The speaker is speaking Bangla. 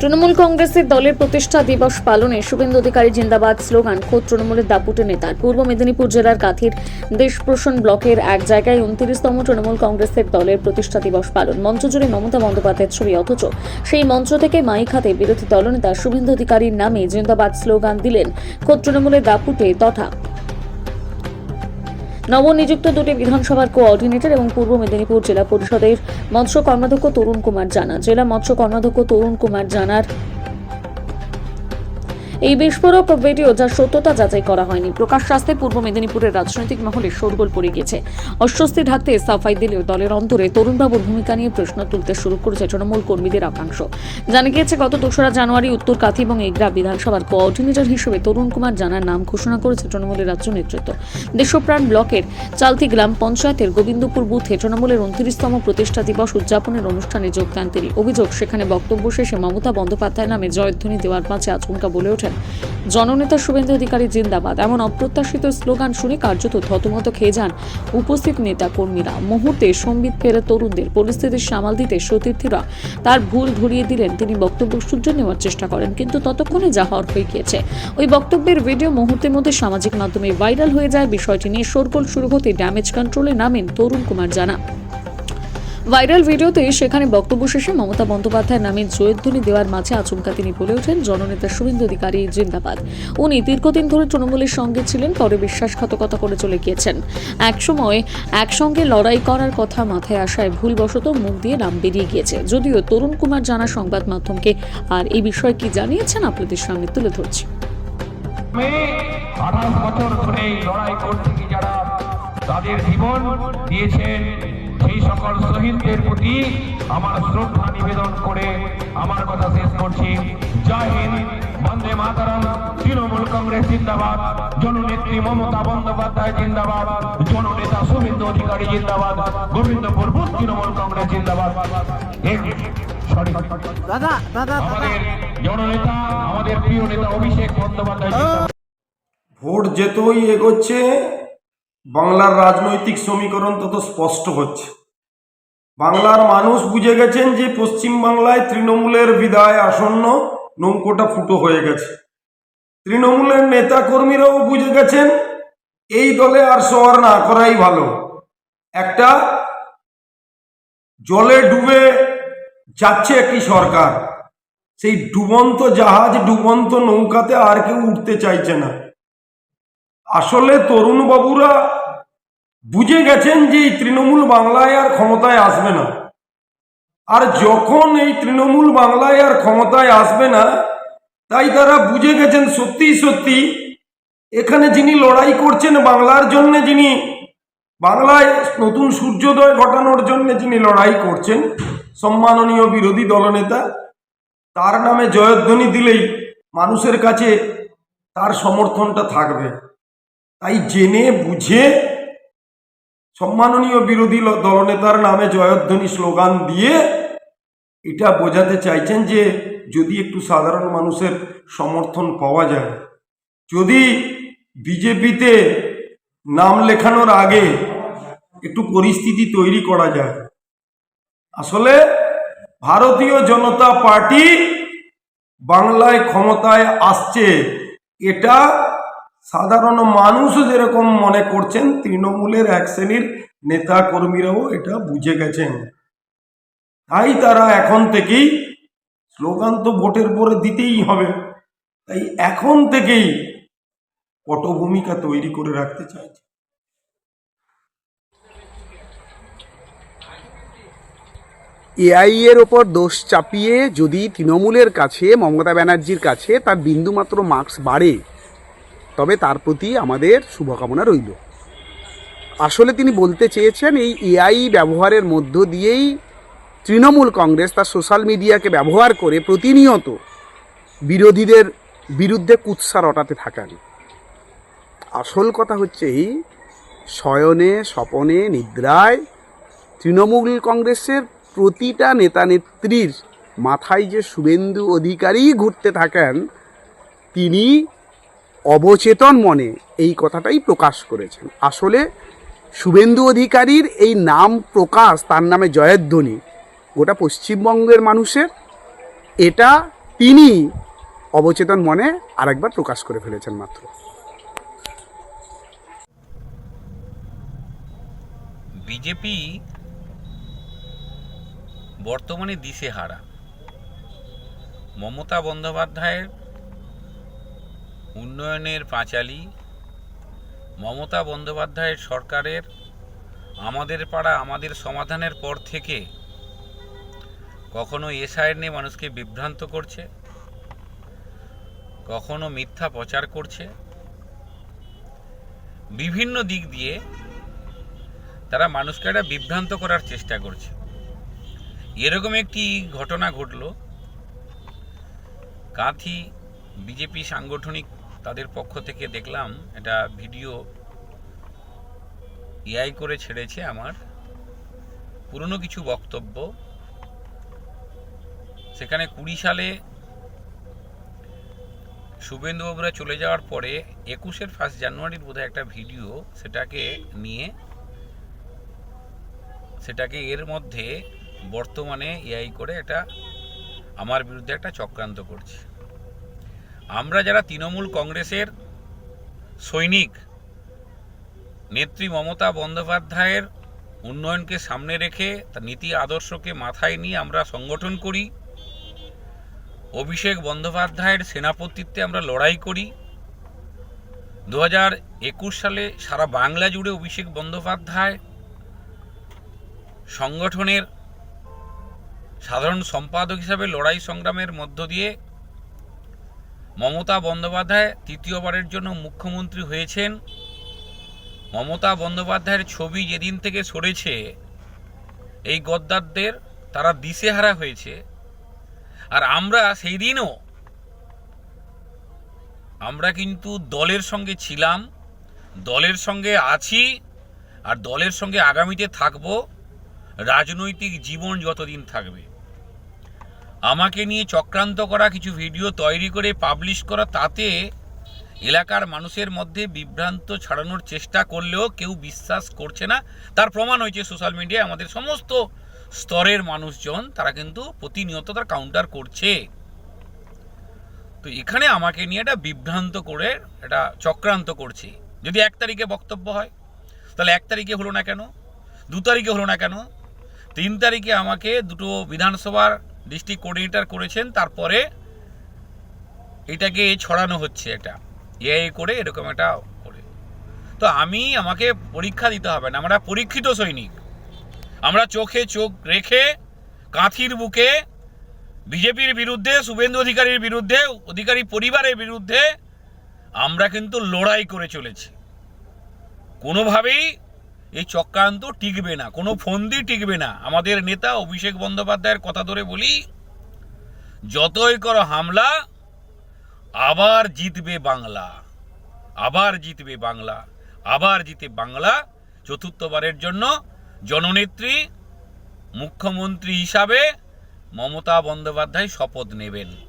তৃণমূল কংগ্রেসের দলের প্রতিষ্ঠা দিবস পালনে শুভেন্দু অধিকারী জিন্দাবাদ স্লোগান, খোদ তৃণমূলের দাপুটে নেতার পূর্ব মেদিনীপুর জেলার কাথির দেশপ্রসন ব্লকের এক জায়গায় উনত্রিশতম তৃণমূল কংগ্রেসের দলের প্রতিষ্ঠা দিবস পালন। মঞ্চ জুড়ে মমতা বন্দ্যোপাধ্যায়ের ছবি অথচ। সেই মঞ্চ থেকে মাইক হাতে বিরোধী দলনেতা শুভেন্দু অধিকারীর নামে জিন্দাবাদ স্লোগান দিলেন, খোদ তৃণমূলের দাপুটে তথা নবনিযুক্ত দুটি বিধানসভার কোঅর্ডিনেটর এবং পূর্ব মেদিনীপুর জেলা পরিষদের মৎস্য কর্মাধ্যক্ষ তরুণ কুমার জানা জেলা মৎস্য কর্মাধ্যক্ষ তরুণ কুমার জানার এই বিস্ফোরক ভিডিও যার সত্যতা যাচাই করা হয়নি। প্রকাশ রাস্তে পূর্ব মেদিনীপুরের রাজনৈতিক মহলে শোরগোল পড়ে গেছে। অস্বস্তি ঢাকতে সাফাই দিলেও দলের অন্তরে তরুণবাবুর ভূমিকা নিয়ে প্রশ্ন তুলতে শুরু করেছে তৃণমূল কর্মীদের একাংশ জানা গিয়েছে, গত দোসরা জানুয়ারি উত্তর কাথি এবং এগরা বিধানসভার কোঅর্ডিনেটর হিসেবে তরুণ কুমার জানার নাম ঘোষণা করেছে তৃণমূলের রাজ্য নেতৃত্ব। দেশপ্রাণ ব্লকের চালতি গ্রাম পঞ্চায়েতের গোবিন্দপুর বুথে তৃণমূলের উনত্রিশতম প্রতিষ্ঠা দিবস উদযাপনের অনুষ্ঠানে যোগ দেন তিনি। অভিযোগ, সেখানে বক্তব্য শেষে মমতা বন্দ্যোপাধ্যায় নামে জয়ধ্বনি দেওয়ার মাঝে আচমকা বলে ওঠেন জননেতা শুভেন্দু অধিকারী জিন্দাবাদ। এমন অপ্রত্যাশিত স্লোগান শুনে কার্যত থতমত খেয়ে যান উপস্থিত নেতা কর্মীরা মুহূর্তে সম্বিত ফেরা তরুণদের পরিস্থিতি সামাল দিতে সতীর্থীরা তার ভুল ধরিয়ে দিলেন। তিনি বক্তব্য সূত্র নেওয়ার চেষ্টা করেন, কিন্তু ততক্ষণে যা হওয়ার হয়ে গিয়েছে। ওই বক্তব্যের ভিডিও মুহূর্তের মধ্যে সামাজিক মাধ্যমে ভাইরাল হয়ে যায়। বিষয়টি নিয়ে শোরগোল শুরু হতে ড্যামেজ কন্ট্রোলে নামেন তরুণ কুমার জানা। ভাইরাল ভিডিওতে সেখানে বক্তব্য শেষে মমতা বন্দ্যোপাধ্যায়ের নামে জয়ধ্বনি দেওয়ার মাঝে আচমকা তিনি বলে ওঠেন, জননেতা শুভেন্দু অধিকারী জিন্দাবাদ। উনি দীর্ঘদিন ধরে তৃণমূলের সঙ্গে ছিলেন, পরে বিশ্বাসঘাতকতা করে চলে গিয়েছেন। একসময় একসঙ্গে লড়াই করার কথা মাথায় আসায় ভুলবশত মুখ দিয়ে নাম বেরিয়ে গিয়েছে। যদিও তরুণ কুমার জানা সংবাদ মাধ্যমকে, আর এই বিষয়ে কি জানিয়েছেন আপনাদের সামনে তুলে ধরছি। আঠাশ বছর ধরে লড়াই গিয়ে যারা তাদের জীবন দিয়েছেন সেই সকল শহীদদের প্রতি আমার শ্রদ্ধা নিবেদন করে আমার কথা শেষ করছি। জয় হিন্দ বন্দে মাতারাম তৃণমূল কংগ্রেস জিন্দাবাদ জননেত্রী মমতা বন্দ্যোপাধ্যায় জিন্দাবাদ জননেতা শুভেন্দু অধিকারী জিন্দাবাদ গোবিন্দপুর বুথ তৃণমূল কংগ্রেস জিন্দাবাদ। সরি। দাদা দাদা দাদা। আমাদের জননেতা আমাদের প্রিয় নেতা অভিষেক বন্দ্যোপাধ্যায় জিন্দাবাদ। ভোট যেতই এগোচ্ছে বাংলার রাজনৈতিক সমীকরণ তত স্পষ্ট হচ্ছে। বাংলার মানুষ বুঝে গেছেন যে পশ্চিম বাংলায় তৃণমূলের বিদায় আসন্ন নৌকোটা ফুটো হয়ে গেছে। তৃণমূলের নেতা কর্মীরাও বুঝে গেছেন এই দলে আর সওয়ার না করাই ভালো। একটা জলে ডুবে যাচ্ছে একটি সরকার। সেই ডুবন্ত জাহাজ, ডুবন্ত নৌকাতে আর কেউ উঠতে চাইছে না। আসলে তরুণ বাবুরা বুঝে গেছেন যে এই তৃণমূল বাংলায় আর ক্ষমতায় আসবে না। আর যখন এই তৃণমূল বাংলায় আর ক্ষমতায় আসবে না, তাই তারা বুঝে গেছেন সত্যি সত্যি এখানে যিনি লড়াই করছেন বাংলার জন্য যিনি, বাংলায় নতুন সূর্যোদয় ঘটানোর জন্য যিনি লড়াই করছেন, সম্মাননীয় বিরোধী দলনেতা, তার নামে জয়ধ্বনি দিলেই মানুষের কাছে তার সমর্থনটা থাকবে। তাই জেনে বুঝে সম্মাননীয় বিরোধী দলনেতার নামে জয়ধ্বনি স্লোগান দিয়ে এটা বোঝাতে চাইছেন যে যদি একটু সাধারণ মানুষের সমর্থন পাওয়া যায়, যদি বিজেপিতে নাম লেখানোর আগে একটু পরিস্থিতি তৈরি করা যায়, আসলে ভারতীয় জনতা পার্টি বাংলায় ক্ষমতায় আসছে, এটা সাধারণ মানুষও যেরকম মনে করছেন, তৃণমূলের এক শ্রেণির নেতা কর্মীরাও এটা বুঝে গেছেন। তাই তারা এখন থেকেই স্লোগান তো ভোটের পরে দিতেই হবে। তাই এখন থেকেই পটভূমিকা তৈরি করে রাখতে চাইছে। এআই এর ওপর দোষ চাপিয়ে যদি তৃণমূলের কাছে, মমতা ব্যানার্জির কাছে তার বিন্দুমাত্র মার্কস বাড়ে তবে তার প্রতি আমাদের শুভকামনা রইল। আসলে তিনি বলতে চেয়েছেন, এই এআই ব্যবহারের মধ্য দিয়েই তৃণমূল কংগ্রেস তার সোশ্যাল মিডিয়াকে ব্যবহার করে প্রতিনিয়ত বিরোধীদের বিরুদ্ধে কুৎসা রটাতে থাকেন। আসল কথা হচ্ছে এই, শয়নে, স্বপনে, নিদ্রায় তৃণমূল কংগ্রেসের প্রতিটা নেতা নেত্রীর মাথায় যে শুভেন্দু অধিকারী ঘুরতে থাকেন, তিনি অবচেতন মনে এই কথাটাই প্রকাশ করেছেন। আসলে শুভেন্দু অধিকারীর এই নাম প্রকাশ, তার নামে জয়ধ্বনি, গোটা পশ্চিমবঙ্গের মানুষের, এটা তিনি অবচেতন মনে আরেকবার প্রকাশ করে ফেলেছেন মাত্র। বিজেপি বর্তমানে দিশেহারা। মমতা বন্দ্যোপাধ্যায়ের উন্নয়নের পাঁচালী মমতা বন্দ্যোপাধ্যায়ের সরকারের, আমাদের পাড়া, আমাদের সমাধানের পর থেকে কখনো এসআইয়ের নিয়ে মানুষকে বিভ্রান্ত করছে, কখনো মিথ্যা প্রচার করছে। বিভিন্ন দিক দিয়ে তারা মানুষকে একটা বিভ্রান্ত করার চেষ্টা করছে। এরকম একটি ঘটনা ঘটল। কাঁথি বিজেপি সাংগঠনিক তাদের পক্ষ থেকে দেখলাম, এটা ভিডিও এআই করে ছেড়েছে আমার। পুরনো কিছু বক্তব্য। সেখানে কুড়ি সালে শুভেন্দু শুভেন্দুবাবুরা চলে যাওয়ার পরে একুশের ফার্স্ট জানুয়ারির বোধহয় একটা ভিডিও সেটাকে নিয়ে, সেটাকে এর মধ্যে বর্তমানে এআই করে এটা আমার বিরুদ্ধে একটা চক্রান্ত করছে। আমরা যারা তৃণমূল কংগ্রেসের সৈনিক, নেত্রী মমতা বন্দ্যোপাধ্যায়ের উন্নয়নকে সামনে রেখে, তার নীতি আদর্শকে মাথায় নিয়ে আমরা সংগঠন করি, অভিষেক বন্দ্যোপাধ্যায়ের সেনাপতিত্বে আমরা লড়াই করি। দু হাজার একুশ সালে সারা বাংলা জুড়ে অভিষেক বন্দ্যোপাধ্যায় সংগঠনের সাধারণ সম্পাদক হিসাবে লড়াই সংগ্রামের মধ্য দিয়ে মমতা বন্দ্যোপাধ্যায় তৃতীয়বারের জন্য মুখ্যমন্ত্রী হয়েছেন। মমতা বন্দ্যোপাধ্যায়ের ছবি যেদিন থেকে সরেছে, এই গদ্দারদের তারা দিশেহারা হয়েছে। আর আমরা সেই দিনও আমরা কিন্তু দলের সঙ্গে ছিলাম, দলের সঙ্গে আছি, আর দলের সঙ্গে আগামীতে থাকব। রাজনৈতিক জীবন যতদিন থাকবে। আমাকে নিয়ে চক্রান্ত করা কিছু ভিডিও তৈরি করে পাবলিশ করা, তাতে এলাকার মানুষের মধ্যে বিভ্রান্ত ছড়ানোর চেষ্টা করলেও কেউ বিশ্বাস করছে না। তার প্রমাণ হয়েছে সোশ্যাল মিডিয়ায় আমাদের সমস্ত স্তরের মানুষজন, তারা কিন্তু প্রতিনিয়ত তার কাউন্টার করছে। তো এখানে আমাকে নিয়ে এটা বিভ্রান্ত করে এটা চক্রান্ত করছে। যদি এক তারিখে বক্তব্য হয়, তাহলে এক তারিখে হলো না কেন? দু তারিখে হলো না কেন? তিন তারিখে আমাকে দুটো বিধানসভার ডিস্ট্রিক্ট কোঅর্ডিনেটর করেছেন, তারপরে এটাকে ছড়ানো হচ্ছে এটা। এআই করে এরকম একটা করে। তো আমি, আমাকে পরীক্ষা দিতে হবে না। আমরা পরীক্ষিত সৈনিক। আমরা চোখে চোখ রেখে, কাঁথির বুকে, বিজেপির বিরুদ্ধে, শুভেন্দু অধিকারীর বিরুদ্ধে, অধিকারী পরিবারের বিরুদ্ধে আমরা কিন্তু লড়াই করে চলেছি। কোনোভাবেই এই চক্রান্ত টিকবে না, কোনো ফন্দি টিকবে না। আমাদের নেতা অভিষেক বন্দ্যোপাধ্যায়ের কথা ধরে বলি, যতই করো হামলা, আবার জিতবে বাংলা, আবার জিতবে বাংলা, আবার জিতে বাংলা। চতুর্থবারের জন্য জননেত্রী, মুখ্যমন্ত্রী হিসাবে মমতা বন্দ্যোপাধ্যায় শপথ নেবেন।